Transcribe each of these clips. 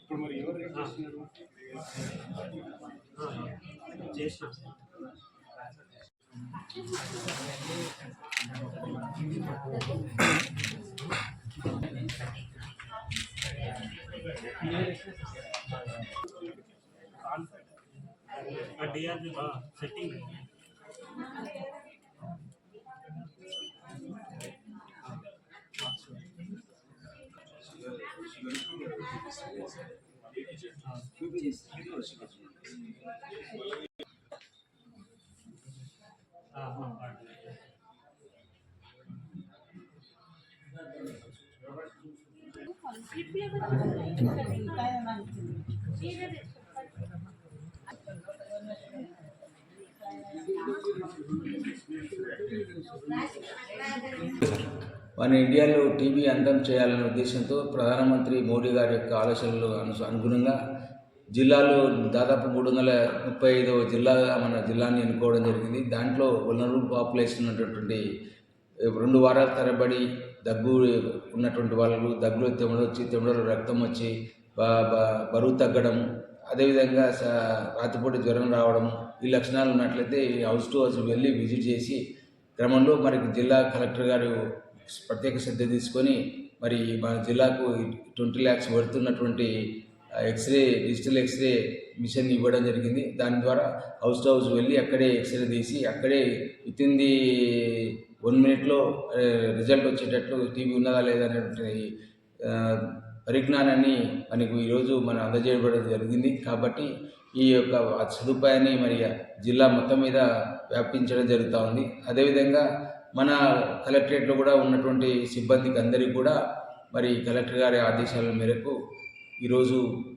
ఇప్పుడు మరి ఎవరు చేస్తున్నారు डीआरपी बा सेटिंग हाँ हाँ। మన ఇండియాలో టీవీ అంతం చేయాలనే ఉద్దేశంతో ప్రధానమంత్రి మోడీ గారి యొక్క ఆలోచనలు అనుగుణంగా జిల్లాలో దాదాపు మూడు వందల ముప్పై ఐదవ జిల్లాగా మన జిల్లాని ఎన్నుకోవడం జరిగింది. దాంట్లో వనరబుల్ పాపులేషన్ ఉన్నటువంటి రెండు వారాల తరబడి దగ్గు ఉన్నటువంటి వాళ్ళు దగ్గులో తెమ్మడ వచ్చి తెమ్మడలో రక్తం వచ్చి బరువు తగ్గడం అదేవిధంగా స- రాత్రిపూట జ్వరం రావడం ఈ లక్షణాలు ఉన్నట్లయితే హౌస్ టు హౌస్ వెళ్ళి విజిట్ చేసి క్రమంలో మరి జిల్లా కలెక్టర్ గారు ప్రత్యేక శ్రద్ధ తీసుకొని మరి మన జిల్లాకు ట్వంటీ ల్యాక్స్ పడుతున్నటువంటి ఎక్స్రే డిజిటల్ ఎక్స్రే మిషన్ ఇవ్వడం జరిగింది. దాని ద్వారా హౌస్ టు హౌస్ వెళ్ళి అక్కడే ఎక్స్రే తీసి అక్కడే విత్ ఇన్ ది వన్ మినిట్లో రిజల్ట్ వచ్చేటట్లు టీవీ ఉన్నదా లేదా అనేటువంటి పరిజ్ఞానాన్ని మనకు ఈరోజు మనం అందజేయబడడం జరిగింది. కాబట్టి ఈ యొక్క సదుపాయాన్ని మరి జిల్లా మొత్తం మీద వ్యాపించడం జరుగుతూ ఉంది. అదేవిధంగా మన కలెక్టరేట్లో కూడా ఉన్నటువంటి సిబ్బందికి అందరికీ కూడా మరి కలెక్టర్ గారి ఆదేశాల మేరకు ఈరోజు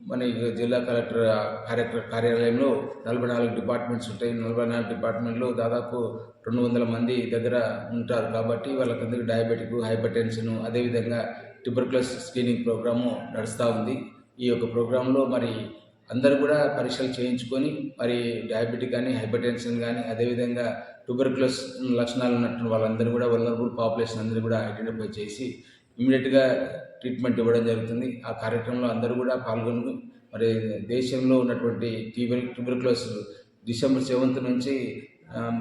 మన ఈ జిల్లా కలెక్టర్ కార్య కార్యాలయంలో నలభై నాలుగు డిపార్ట్మెంట్స్ ఉంటాయి. నలభై నాలుగు డిపార్ట్మెంట్లో దాదాపు రెండు వందల మంది దగ్గర ఉంటారు. కాబట్టి వాళ్ళకందరికీ డయాబెటిక్ హైపర్ టెన్షన్ అదేవిధంగా ట్యూబర్క్లస్ స్క్రీనింగ్ ప్రోగ్రాము నడుస్తూ ఉంది. ఈ యొక్క ప్రోగ్రాంలో మరి అందరూ కూడా పరీక్షలు చేయించుకొని మరి డయాబెటిక్ కానీ హైపర్ టెన్షన్ కానీ అదేవిధంగా ట్యూబర్క్లస్ లక్షణాలు ఉన్నట్టు వాళ్ళందరూ కూడా వల్నరబుల్ పాపులేషన్ అందరూ కూడా ఐడెంటిఫై చేసి ఇమీడియట్గా ట్రీట్మెంట్ ఇవ్వడం జరుగుతుంది. ఆ కార్యక్రమంలో అందరూ కూడా పాల్గొని మరి దేశంలో ఉన్నటువంటి ట్యూబర్ ట్యూబర్క్యులస్ డిసెంబర్ సెవెంత్ నుంచి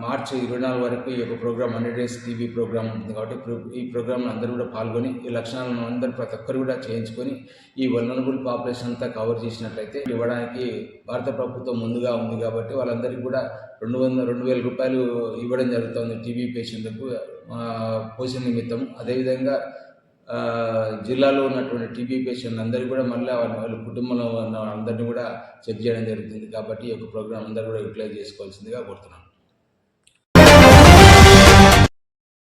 మార్చి ఇరవై నాలుగు వరకు ఈ యొక్క program hundred days TV program ఉంటుంది కాబట్టి ఈ ప్రోగ్రాంలో అందరూ కూడా పాల్గొని ఈ లక్షణాలను అందరూ ప్రతి ఒక్కరు కూడా చేయించుకొని ఈ వల్నరబుల్ పాపులేషన్ అంతా కవర్ చేసినట్లయితే ఇవ్వడానికి భారత ప్రభుత్వం ముందుగా ఉంది కాబట్టి వాళ్ళందరికీ కూడా రెండు వందల రెండు వేల రూపాయలు ఇవ్వడం జరుగుతుంది టీబీ పేషెంట్లకు పోషణ నిమిత్తం. అదేవిధంగా జిల్లాలో ఉన్నటువంటి టీబీ పేషెంట్ అందరూ కూడా మళ్ళీ వాళ్ళ వాళ్ళ కుటుంబంలో ఉన్న అందరినీ కూడా చెక్ చేయడం జరుగుతుంది కాబట్టి ఈ యొక్క ప్రోగ్రాం అందరూ కూడా యూటిలైజ్ చేసుకోవాల్సిందిగా కోరుతున్నాను.